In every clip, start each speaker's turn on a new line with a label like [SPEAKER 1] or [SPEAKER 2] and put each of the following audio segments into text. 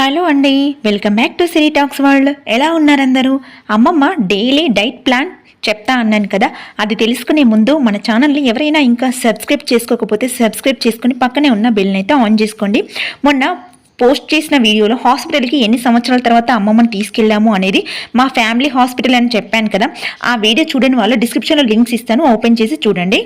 [SPEAKER 1] Hello అండి welcome back to Siri talks world. ఎలా ఉన్నారు అందరూ అమ్మమ్మ డైలీ డైట్ ప్లాన్ చెప్తా అన్నాను కదా అది తెలుసుకునే ముందు మన ఛానల్ని ఎవరైనా ఇంకా సబ్స్క్రైబ్ చేసుకోకపోతే సబ్స్క్రైబ్ చేసుకుని పక్కనే ఉన్న బెల్ని అయితే ఆన్ చేసుకోండి. మొన్న పోస్ట్ చేసిన వీడియోలో హాస్పిటల్కి ఎన్ని సంవత్సరాల తర్వాత అమ్మమ్మని తీసుకెళ్ళాము అనేది మా ఫ్యామిలీ హాస్పిటల్ అని చెప్పాను కదా. ఆ వీడియో చూడని వాళ్ళు డిస్క్రిప్షన్లో లింక్స్ ఇస్తాను ఓపెన్ చేసి చూడండి.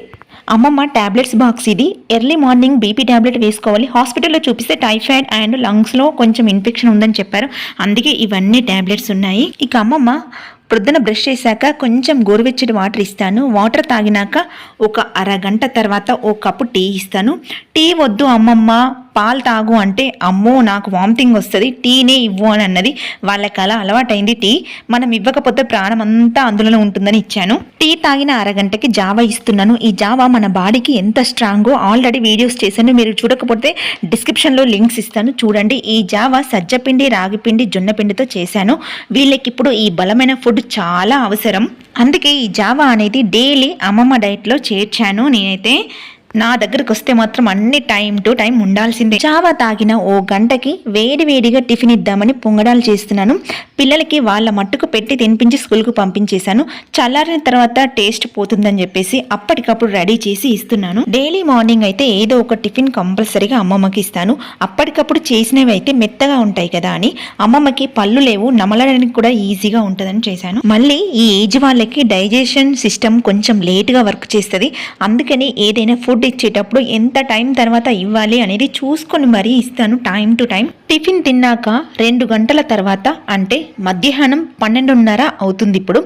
[SPEAKER 1] అమ్మమ్మ టాబ్లెట్స్ బాక్స్ ఇది. ఎర్లీ మార్నింగ్ బీపీ ట్యాబ్లెట్ వేసుకోవాలి. హాస్పిటల్లో చూపిస్తే టైఫాయిడ్ అండ్ లంగ్స్లో కొంచెం ఇన్ఫెక్షన్ ఉందని చెప్పారు. అందుకే ఇవన్నీ టాబ్లెట్స్ ఉన్నాయి. ఇక అమ్మమ్మ ప్రొద్దున బ్రష్ చేశాక కొంచెం గోరువెచ్చటి వాటర్ ఇస్తాను. వాటర్ తాగినాక ఒక అరగంట తర్వాత ఓ కప్పు టీ ఇస్తాను. టీ వద్దు అమ్మమ్మ. పాలు తాగు అంటే అమ్మో నాకు వామిటింగ్ వస్తుంది టీనే ఇవ్వు అని అన్నది వాళ్ళకి అలా అలవాటైంది టీ. మనం ఇవ్వకపోతే ప్రాణం అంతా అందులోనే ఉంటుందని ఇచ్చాను. టీ తాగిన అరగంటకి జావా ఇస్తున్నాను. ఈ జావా మన బాడీకి ఎంత స్ట్రాంగో ఆల్రెడీ వీడియోస్ చేశాను. మీరు చూడకపోతే డిస్క్రిప్షన్లో లింక్స్ ఇస్తాను. చూడండి ఈ జావా సజ్జపిండి రాగిపిండి జొన్నపిండితో చేశాను. వీళ్ళకి ఇప్పుడు ఈ బలమైన ఫుడ్ చాలా అవసరం. అందుకే ఈ జావా అనేది డైలీ అమ్మమ్మ డైట్లో చేర్చాను నేనైతే. నా దగ్గరకు వస్తే మాత్రం అన్ని టైం టు టైం ఉండాల్సిందే. చావా తాగిన ఓ గంటకి వేడి వేడిగా టిఫిన్ ఇద్దామని పొంగడాలు చేస్తున్నాను. పిల్లలకి వాళ్ళ మట్టుకు పెట్టి తినిపించి స్కూల్కు పంపించేశాను. చల్లారిన తర్వాత టేస్ట్ పోతుందని చెప్పేసి అప్పటికప్పుడు రెడీ చేసి ఇస్తున్నాను. డైలీ మార్నింగ్ అయితే ఏదో ఒక టిఫిన్ కంపల్సరీగా అమ్మమ్మకి ఇస్తాను. అప్పటికప్పుడు చేసినవి అయితే మెత్తగా ఉంటాయి కదా అని అమ్మమ్మకి పళ్ళు లేవు నమలడానికి కూడా ఈజీగా ఉంటుందని చేశాను. మళ్ళీ ఈ ఏజ్ వాళ్ళకి డైజెషన్ సిస్టమ్ కొంచెం లేట్గా వర్క్ చేస్తుంది. అందుకని ఏదైనా ఫుడ్ ఫుడ్ ఇచ్చేటప్పుడు ఎంత టైం తర్వాత ఇవ్వాలి అనేది చూసుకొని మరీ ఇస్తాను టైం టు టైం. టిఫిన్ తిన్నాక రెండు గంటల తర్వాత అంటే మధ్యాహ్నం పన్నెండున్నర అవుతుంది ఇప్పుడు.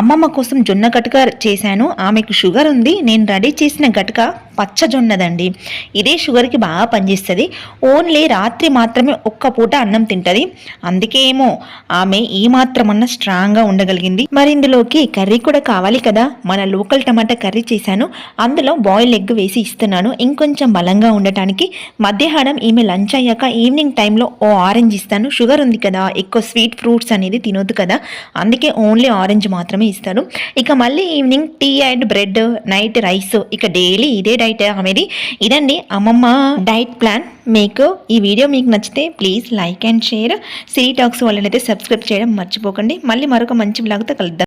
[SPEAKER 1] అమ్మమ్మ కోసం జొన్న గటక చేశాను. ఆమెకు షుగర్ ఉంది. నేను రెడీ చేసిన గటక పచ్చజొన్నదండి. ఇదే షుగర్కి బాగా పనిచేస్తుంది. ఓన్లీ రాత్రి మాత్రమే ఒక్క పూట అన్నం తింటుంది. అందుకే ఏమో ఆమె ఈ మాత్రమన్నా స్ట్రాంగ్గా ఉండగలిగింది. మరి ఇందులోకి కర్రీ కూడా కావాలి కదా? మన లోకల్ టమాటా కర్రీ చేశాను. అందులో బాయిల్ ఎగ్ వేసి ఇస్తున్నాను. ఇంకొంచెం బలంగా ఉండటానికి మధ్యాహ్నం ఈమె లంచ్ అయ్యాక ఈవినింగ్ టైంలో ఓ ఆరెంజ్ ఇస్తాను. షుగర్ ఉంది కదా? ఎక్కువ స్వీట్ ఫ్రూట్స్ అనేది తినొద్దు కదా? అందుకే ఓన్లీ ఆరెంజ్ మాత్రమే ఇస్తాను. ఇక మళ్ళీ evening tea and bread night rice ఇక డైలీ ఇదే డైట్ ఆమెది ఇదండి అమ్మమ్మ డైట్ ప్లాన్ మీకు ఈ వీడియో మీకు నచ్చితే please like and share Siri talks వాళ్ళనైతే subscribe చేయడం మర్చిపోకండి. మళ్ళీ మరొక మంచి బ్లాగ్తో కలుద్దాం.